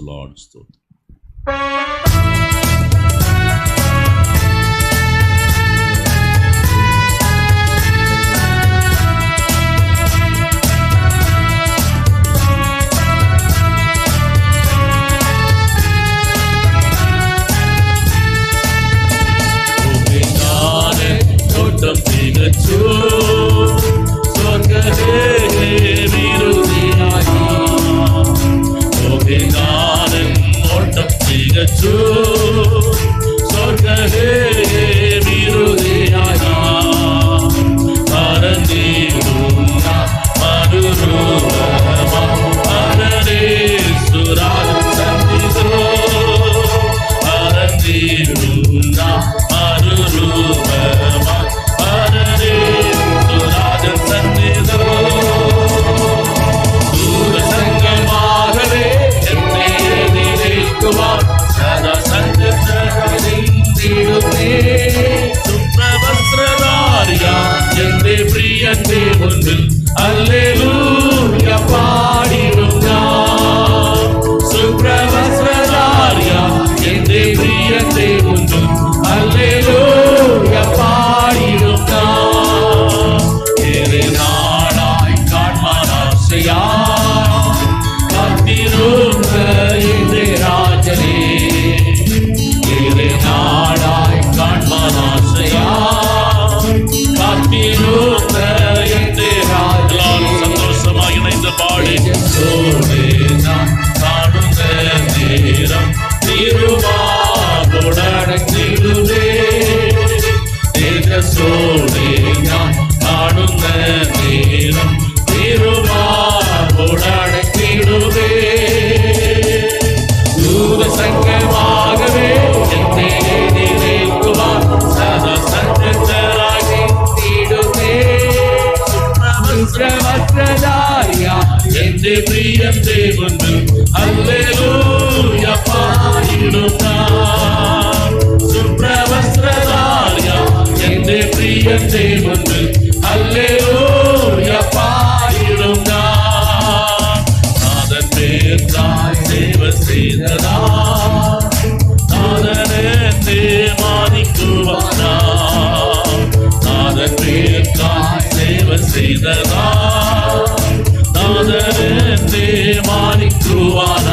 Lord Stone. স্বর্গের Yeah, in the കർത്തനായ എന്റെ പ്രിയം ദേവന് അല്ലേലൂയ പാടുക സുപ്രവസ്ത്രനായ എന്റെ പ്രിയം ദേവന് దేవాని కృవాల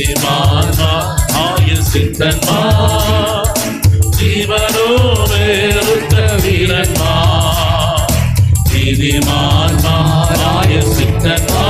ஆயுசிமானா ஆயுசித்தன்மா ஜீவனோ வேறுத்த வீரன்மா. நீதிமான் ஆயுசித்தன்மா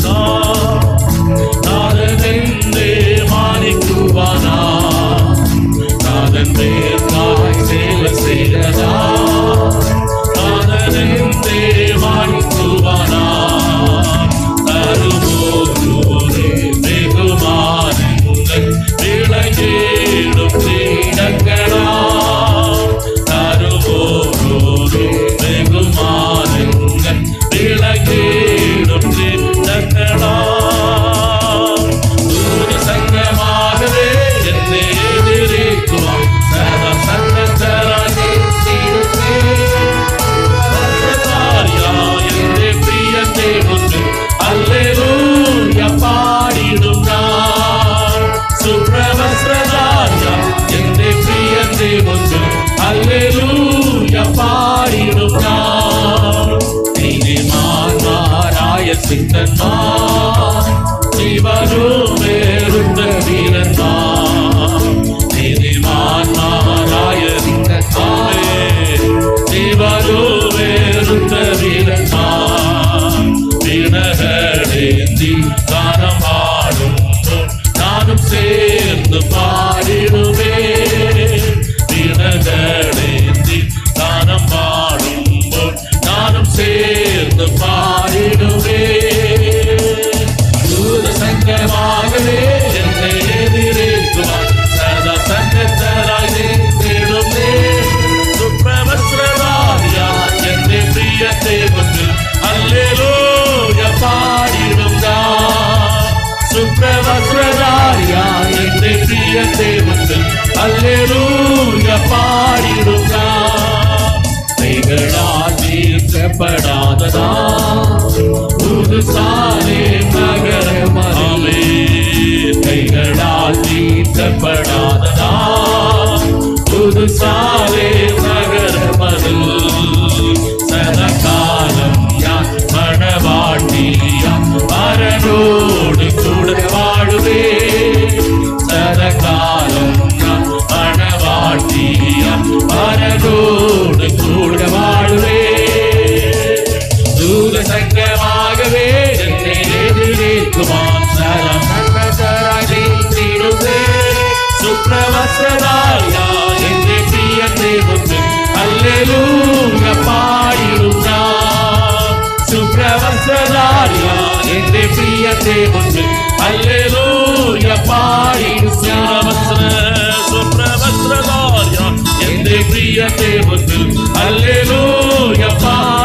心 sing the song. శ్రీయ దేవుని హల్లెలూయ పాయిన్ శివవస్త్ర సుప్రవస్త్రధార్య ఎందే ప్రియ దేవుని హల్లెలూయ పాయిన్